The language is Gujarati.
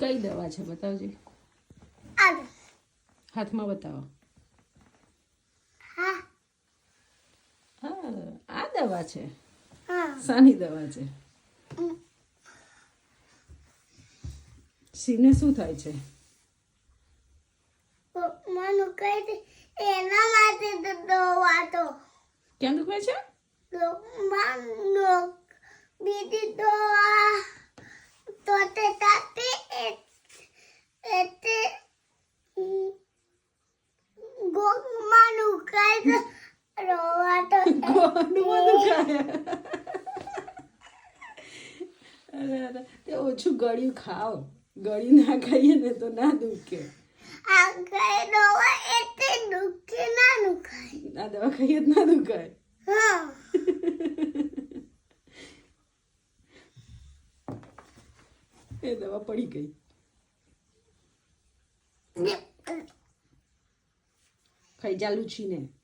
કઈ દવા છે બતાવજો? આ હાથમાં બતાવો. હા. આ દવા છે. સાની દવા છે. સિંહને શું થાય છે? એના માટે દવા તો. કેમ દુખે છે માનો બીજી દવા તો તે તાતે એટલે ગોગમાનું કઈ તો રોવા તો કોનું દુખાય અરે. અરે ઓછું ગળ્યું ખાઓ. ગળ્યું ના ખાઈએ ને તો ના દુખે. આ કઈ દવા એટલે દુખે ના દુખાય ના દવા ખાઈએ ના દુખાય. એ દવા પડી ગઈ. kay Jaluchine.